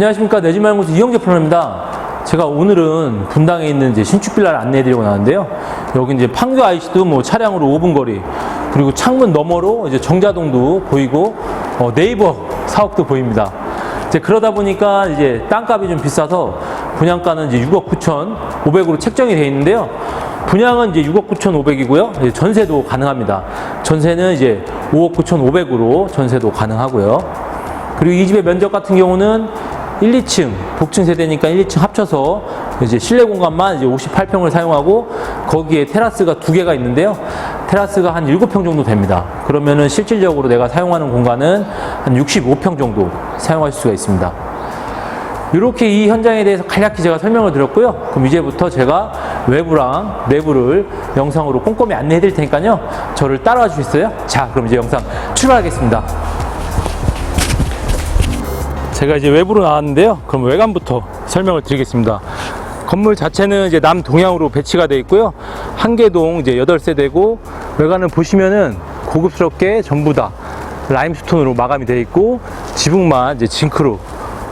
안녕하십니까 내집마연구소 이영재 프로입니다. 제가 오늘은 분당에 있는 이제 신축 빌라를 안내해드리고 나왔는데요. 여기 이제 판교 IC도 뭐 차량으로 5분 거리, 그리고 창문 너머로 이제 정자동도 보이고 어, 네이버 사옥도 보입니다. 이제 그러다 보니까 이제 땅값이 좀 비싸서 분양가는 이제 6억 9천 5백으로 책정이 되어 있는데요. 분양은 이제 6억 9천 5백이고요. 전세도 가능합니다. 전세는 이제 5억 9천 5백으로 전세도 가능하고요. 그리고 이 집의 면적 같은 경우는 1, 2층, 복층 세대니까 1, 2층 합쳐서 이제 실내 공간만 이제 58평을 사용하고 거기에 테라스가 두 개가 있는데요. 테라스가 한 7평 정도 됩니다. 그러면은 실질적으로 내가 사용하는 공간은 한 65평 정도 사용할 수가 있습니다. 이렇게 이 현장에 대해서 간략히 제가 설명을 드렸고요. 그럼 이제부터 제가 외부랑 내부를 영상으로 꼼꼼히 안내해 드릴 테니까요. 저를 따라와 주시겠어요? 자, 그럼 이제 영상 출발하겠습니다. 제가 이제 외부로 나왔는데요. 그럼 외관부터 설명을 드리겠습니다. 건물 자체는 이제 남동향으로 배치가 되어 있고요. 한 개동 이제 8세대고 외관을 보시면은 고급스럽게 전부 다 라임스톤으로 마감이 되어 있고 지붕만 이제 징크로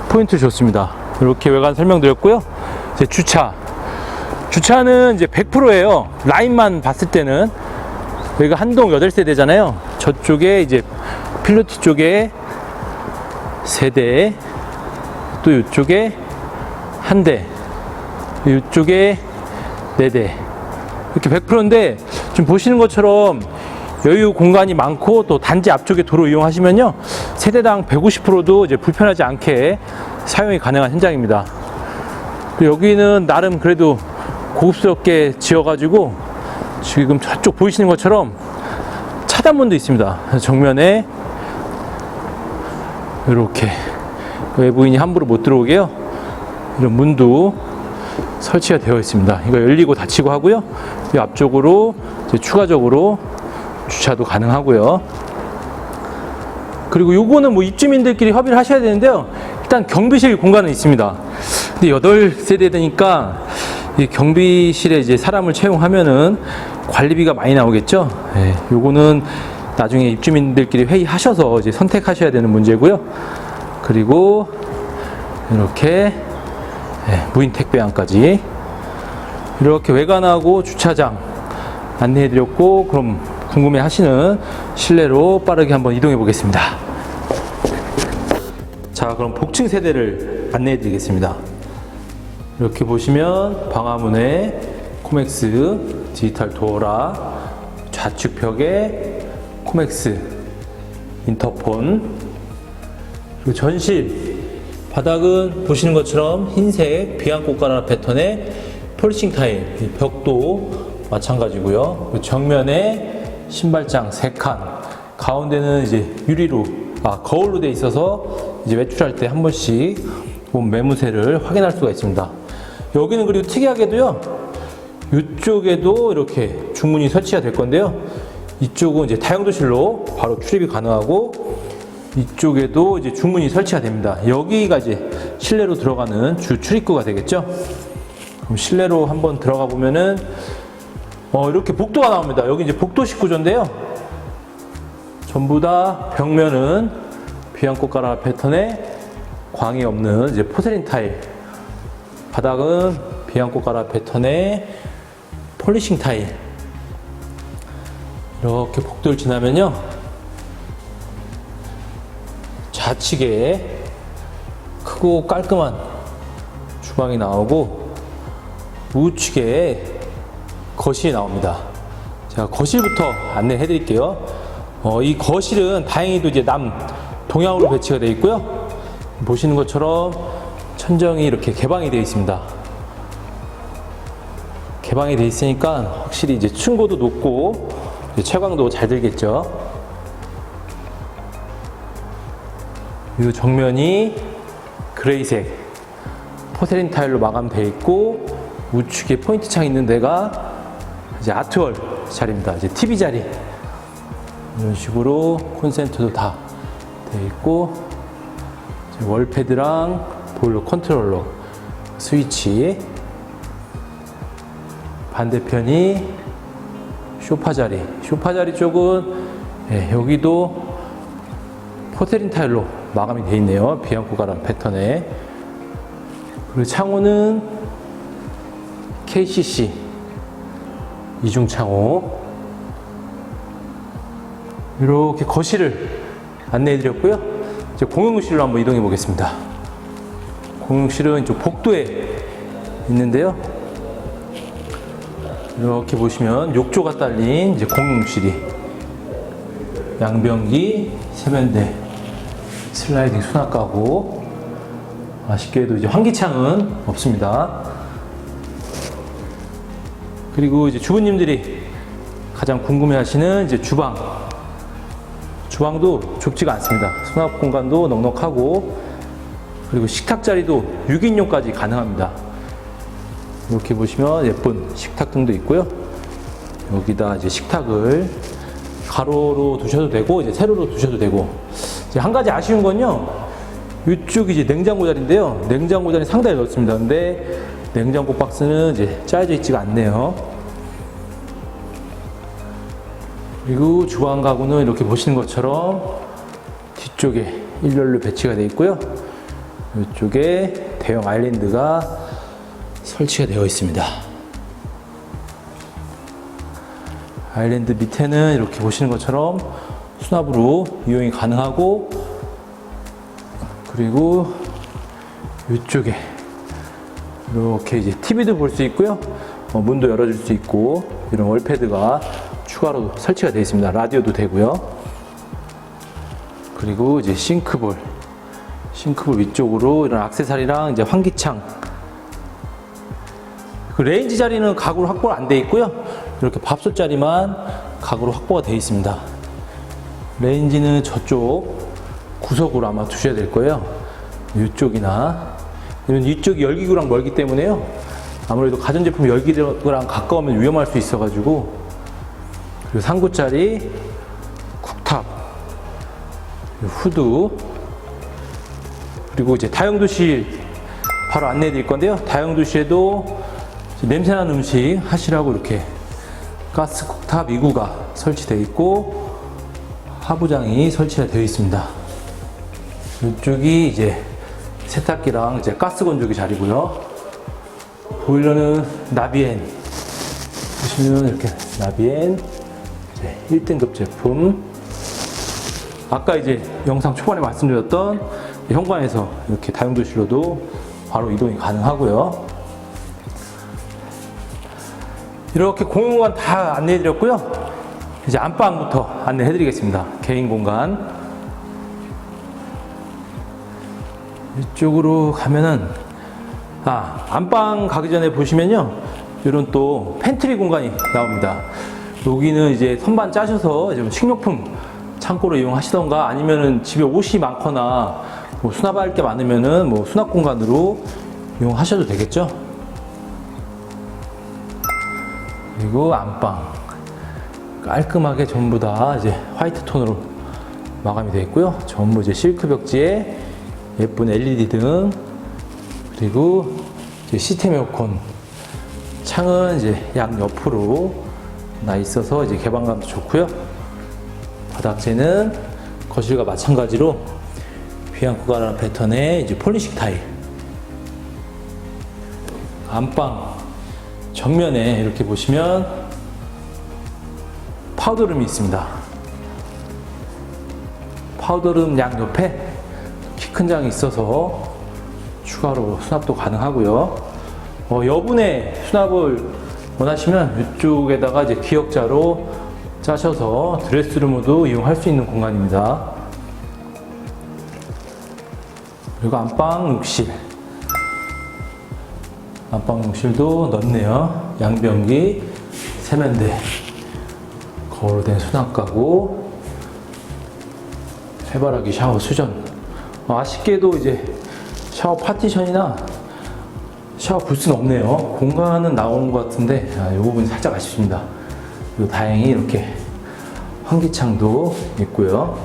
포인트 줬습니다. 이렇게 외관 설명드렸고요. 이제 주차. 주차는 이제 100%예요. 라인만 봤을 때는 여기가 한동 8세대잖아요. 저쪽에 이제 필로티 쪽에 세 대, 또 이쪽에 한 대, 이쪽에 네 대. 이렇게 100%인데 지금 보시는 것처럼 여유 공간이 많고 또 단지 앞쪽에 도로 이용하시면요. 세대당 150%도 이제 불편하지 않게 사용이 가능한 현장입니다. 여기는 나름 그래도 고급스럽게 지어가지고 지금 저쪽 보이시는 것처럼 차단문도 있습니다. 정면에 이렇게 외부인이 함부로 못 들어오게요. 이런 문도 설치가 되어 있습니다. 이거 열리고 닫히고 하고요. 이 앞쪽으로 추가적으로 주차도 가능하고요. 그리고 요거는 뭐 입주민들끼리 협의를 하셔야 되는데요. 일단 경비실 공간은 있습니다. 근데 8세대 되니까 이 경비실에 이제 사람을 채용하면은 관리비가 많이 나오겠죠. 예, 요거는 나중에 입주민들끼리 회의하셔서 이제 선택하셔야 되는 문제고요. 그리고 이렇게 예, 무인 택배함까지 이렇게 외관하고 주차장 안내해 드렸고 그럼 궁금해 하시는 실내로 빠르게 한번 이동해 보겠습니다. 자, 그럼 복층 세대를 안내해 드리겠습니다. 이렇게 보시면 방화문에 코맥스 디지털 도어라 좌측 벽에 코맥스 인터폰 그리고 전실 바닥은 보시는 것처럼 흰색 비앙코카라 패턴의 폴싱 타일 이 벽도 마찬가지고요. 정면에 신발장 3칸. 가운데는 이제 유리로 아 거울로 돼 있어서 이제 외출할 때 한 번씩 몸 매무새를 확인할 수가 있습니다. 여기는 그리고 특이하게도요 이쪽에도 이렇게 중문이 설치가 될 건데요. 이쪽은 이제 다용도실로 바로 출입이 가능하고 이쪽에도 이제 중문이 설치가 됩니다. 여기가 이제 실내로 들어가는 주 출입구가 되겠죠. 그럼 실내로 한번 들어가 보면은 어, 이렇게 복도가 나옵니다. 여기 이제 복도식 구조인데요. 전부 다 벽면은 비앙코카라 패턴의 광이 없는 이제 포세린 타일. 바닥은 비앙코카라 패턴의 폴리싱 타일 이렇게 복도를 지나면요. 좌측에 크고 깔끔한 주방이 나오고 우측에 거실이 나옵니다. 제가 거실부터 안내해 드릴게요. 어, 이 거실은 다행히도 이제 남 동향으로 배치가 되어 있고요. 보시는 것처럼 천정이 이렇게 개방이 되어 있습니다. 개방이 돼 있으니까 확실히 이제 층고도 높고 채광도 잘 들겠죠. 이 정면이 그레이색 포세린 타일로 마감되어 있고 우측에 포인트 창 있는 데가 이제 아트월 자리입니다. 이제 TV 자리 이런 식으로 콘센트도 다 되어 있고 월패드랑 보일러 컨트롤러 스위치 반대편이 쇼파 자리. 쇼파 자리 쪽은 예, 여기도 포세린 타일로 마감이 되어 있네요. 비앙코가란 패턴에 그리고 창호는 KCC 이중 창호. 이렇게 거실을 안내해 드렸고요. 이제 공용실로 한번 이동해 보겠습니다. 공용실은 이쪽 복도에 있는데요. 이렇게 보시면 욕조가 딸린 이제 공용실이 양변기, 세면대, 슬라이딩 수납 가구. 아쉽게도 이제 환기창은 없습니다. 그리고 이제 주부님들이 가장 궁금해하시는 이제 주방. 주방도 좁지가 않습니다. 수납 공간도 넉넉하고 그리고 식탁 자리도 6인용까지 가능합니다. 이렇게 보시면 예쁜 식탁 등도 있고요. 여기다 이제 식탁을 가로로 두셔도 되고 이제 세로로 두셔도 되고 이제 한 가지 아쉬운 건요. 이쪽이 이제 냉장고 자리인데요. 냉장고 자리 상당히 넓습니다. 근데 냉장고 박스는 이제 짜여져 있지가 않네요. 그리고 주방 가구는 이렇게 보시는 것처럼 뒤쪽에 일렬로 배치가 되어 있고요. 이쪽에 대형 아일랜드가 설치가 되어 있습니다. 아일랜드 밑에는 이렇게 보시는 것처럼 수납으로 이용이 가능하고 그리고 이쪽에 이렇게 이제 TV도 볼 수 있고요. 어, 문도 열어줄 수 있고 이런 월패드가 추가로 설치가 되어 있습니다. 라디오도 되고요. 그리고 이제 싱크볼, 싱크볼 위쪽으로 이런 악세사리랑 이제 환기창. 그 레인지 자리는 가구로 확보가 안 돼 있고요. 이렇게 밥솥 자리만 가구로 확보가 되어 있습니다. 레인지는 저쪽 구석으로 아마 두셔야 될 거예요. 이쪽이나 이런 이쪽이 열기구랑 멀기 때문에요. 아무래도 가전제품 열기구랑 가까우면 위험할 수 있어가지고 그리고 상구짜리 쿡탑 후드 그리고 이제 다용도실 바로 안내해 드릴 건데요. 다용도실에도 냄새나는 음식 하시라고 이렇게 가스 쿡탑 2구가 설치되어 있고 하부장이 설치가 되어 있습니다. 이쪽이 이제 세탁기랑 이제 가스 건조기 자리고요. 보일러는 나비엔 보시면 이렇게 나비엔 이제 1등급 제품. 아까 이제 영상 초반에 말씀드렸던 현관에서 이렇게 다용도실로도 바로 이동이 가능하고요. 이렇게 공용공간 다 안내해 드렸고요. 이제 안방부터 안내해 드리겠습니다. 개인 공간. 이쪽으로 가면은 아 안방 가기 전에 보시면요 이런 또 팬트리 공간이 나옵니다 여기는 이제 선반 짜셔서 좀 식료품 창고로 이용하시던가 아니면은 집에 옷이 많거나 뭐 수납할 게 많으면은 뭐 수납 공간으로 이용하셔도 되겠죠 그리고 안방 깔끔하게 전부 다 이제 화이트 톤으로 마감이 되어 있고요 전부 이제 실크 벽지에 예쁜 LED 등 그리고 시스템 에어컨 창은 이제 양 옆으로 나 있어서 이제 개방감도 좋고요. 바닥재는 거실과 마찬가지로 비앙코가라는 패턴의 이제 폴리식 타일. 안방 정면에 이렇게 보시면 파우더룸이 있습니다. 파우더룸 양 옆에 키 큰 장이 있어서 추가로 수납도 가능하고요. 어, 여분의 수납을 원하시면 이쪽에다가 이제 기역자로 짜셔서 드레스룸으로도 이용할 수 있는 공간입니다. 그리고 안방 욕실. 안방 욕실도 넓네요. 양변기, 세면대, 거울로 된 수납 가구, 해바라기 샤워 수전. 어, 아쉽게도 이제 샤워 파티션이나 샤워 부스는 없네요. 공간은 나오는 것 같은데 아, 이 부분이 살짝 아쉽습니다. 그리고 다행히 이렇게 환기창도 있고요.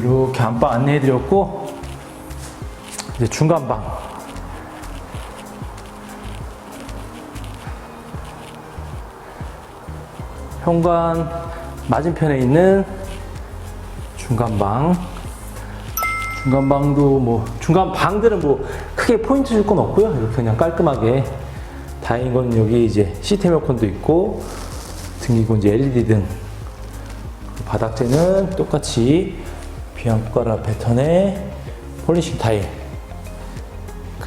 이렇게 안방 안내해드렸고 이제 중간방 현관 맞은편에 있는 중간방 중간 방도 뭐 중간 방들은 뭐 크게 포인트 줄 건 없고요. 이렇게 그냥 깔끔하게 다행인 건 여기 이제 시스템 에어컨도 있고 등이고 이제 LED 등 바닥재는 똑같이 비앙코라 패턴의 폴리싱 타일.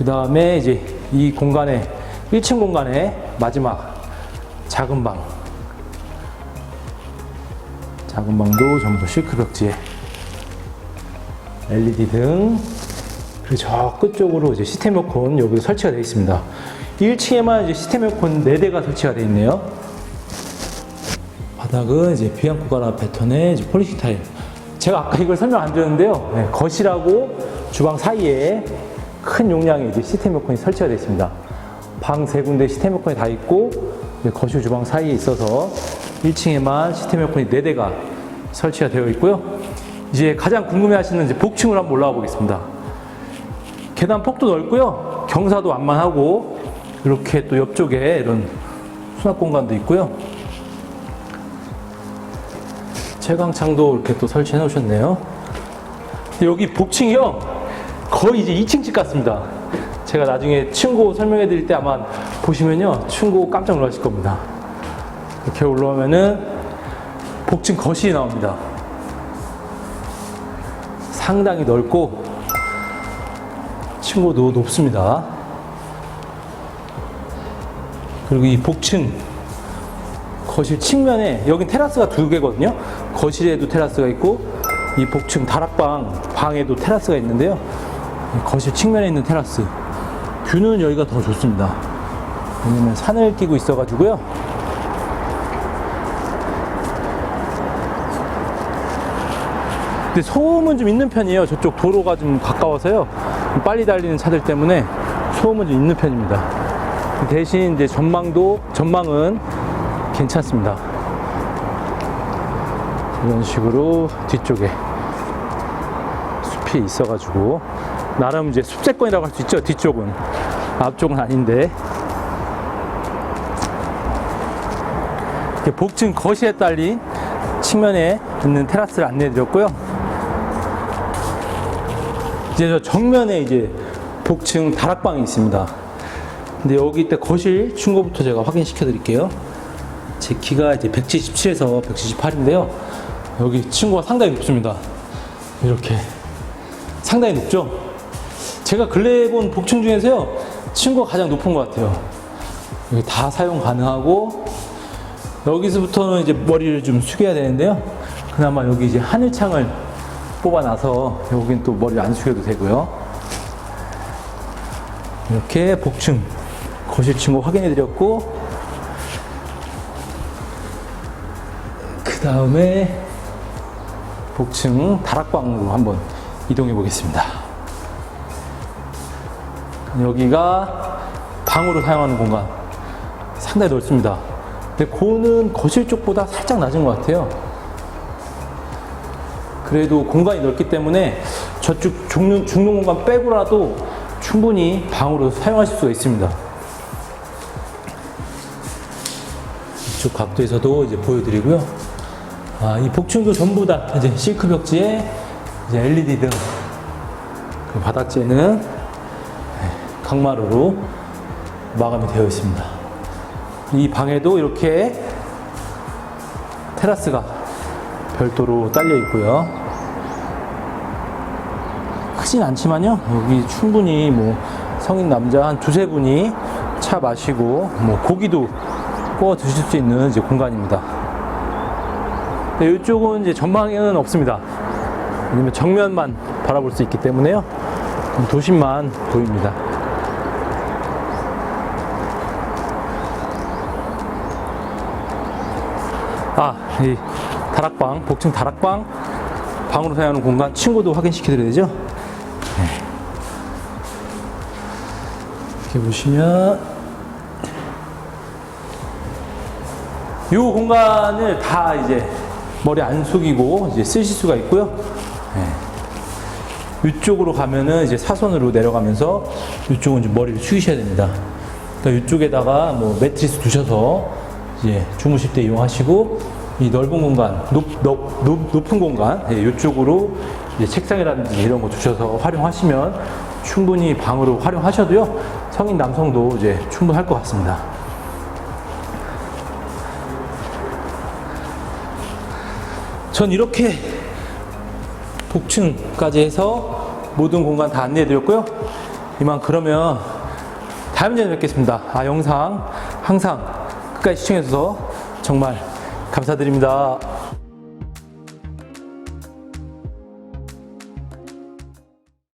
그 다음에 이제 이 공간에 1층 공간에 마지막 작은 방. 작은 방도 전부 실크 벽지에 LED 등 그리고 저 끝쪽으로 이제 시스템 에어컨 여기 설치가 되어 있습니다. 1층에만 이제 시스템 에어컨 4대가 설치가 되어 있네요. 바닥은 이제 비앙코가라 패턴의 이제 폴리시 타일. 제가 아까 이걸 설명 안 드렸는데요. 네, 거실하고 주방 사이에 큰 용량의 이제 시스템 에어컨이 설치가 되어 있습니다. 방 세 군데 시스템 에어컨이 다 있고 거실 주방 사이에 있어서 1층에만 시스템 에어컨이 4대가 설치가 되어 있고요. 이제 가장 궁금해 하시는 이제 복층으로 한번 올라가 보겠습니다. 계단 폭도 넓고요. 경사도 완만하고 이렇게 또 옆쪽에 이런 수납 공간도 있고요. 채광창도 이렇게 또 설치해 놓으셨네요. 여기 복층이요. 거의 이제 2층 집 같습니다. 제가 나중에 층고 설명해 드릴 때 아마 보시면요. 층고 깜짝 놀라실 겁니다. 이렇게 올라오면은 복층 거실이 나옵니다. 상당히 넓고 층고도 높습니다. 그리고 이 복층 거실 측면에 여긴 테라스가 두 개거든요. 거실에도 테라스가 있고 이 복층 다락방 방에도 테라스가 있는데요. 이 거실 측면에 있는 테라스 뷰는 여기가 더 좋습니다. 왜냐면 산을 끼고 있어 가지고요. 근데 소음은 좀 있는 편이에요. 저쪽 도로가 좀 가까워서요. 빨리 달리는 차들 때문에 소음은 좀 있는 편입니다. 대신 이제 전망도 전망은 괜찮습니다. 이런 식으로 뒤쪽에 숲이 있어 가지고 나름 이제 숲세권이라고 할 수 있죠. 뒤쪽은 앞쪽은 아닌데 복층 거실에 딸린 측면에 있는 테라스를 안내해 드렸고요. 이제 저 정면에 이제 복층 다락방이 있습니다. 근데 여기 때 거실 충고부터 제가 확인시켜 드릴게요. 제 키가 이제 177에서 178인데요. 여기 층고가 상당히 높습니다. 이렇게 상당히 높죠? 제가 근래에 본 복층 중에서요, 층고가 가장 높은 것 같아요. 여기 다 사용 가능하고, 여기서부터는 이제 머리를 좀 숙여야 되는데요. 그나마 여기 이제 하늘창을 뽑아놔서 여긴 또 머리를 안 숙여도 되고요. 이렇게 복층, 거실 층고 확인해 드렸고, 그 다음에 복층 다락방으로 한번 이동해 보겠습니다. 여기가 방으로 사용하는 공간 상당히 넓습니다. 근데 고는 거실 쪽보다 살짝 낮은 것 같아요. 그래도 공간이 넓기 때문에 저쪽 죽는, 죽는 공간 빼고라도 충분히 방으로 사용하실 수가 있습니다. 이쪽 각도에서도 이제 보여드리고요. 아, 이 복층도 전부 다 이제 실크 벽지에 이제 LED 등, 그 바닥재는 네, 강마루로 마감이 되어 있습니다. 이 방에도 이렇게 테라스가 별도로 딸려 있고요. 크진 않지만요. 여기 충분히 뭐 성인 남자 한 두세 분이 차 마시고 뭐 고기도 구워 드실 수 있는 이제 공간입니다. 네, 이쪽은 이제 전망에는 없습니다. 왜냐면 정면만 바라볼 수 있기 때문에요. 도심만 보입니다. 아, 이 다락방, 복층 다락방, 방으로 사용하는 공간 친구도 확인시켜 드려야 되죠? 네. 이렇게 보시면, 이 공간을 다 이제 머리 안 숙이고 이제 쓰실 수가 있고요. 네. 이쪽으로 가면은 이제 사선으로 내려가면서 이쪽은 이제 머리를 숙이셔야 됩니다. 그러니까 이쪽에다가 뭐 매트리스 두셔서 이제 주무실 때 이용하시고 이 넓은 공간, 높, 높, 높, 높은 공간, 예, 이쪽으로 책상이라든지 이런 거 주셔서 활용하시면 충분히 방으로 활용하셔도요. 성인 남성도 이제 충분할 것 같습니다. 전 이렇게 복층까지 해서 모든 공간 다 안내해 드렸고요. 이만 그러면 다음 전에 뵙겠습니다. 아, 영상 항상 끝까지 시청해 주셔서 정말 감사드립니다.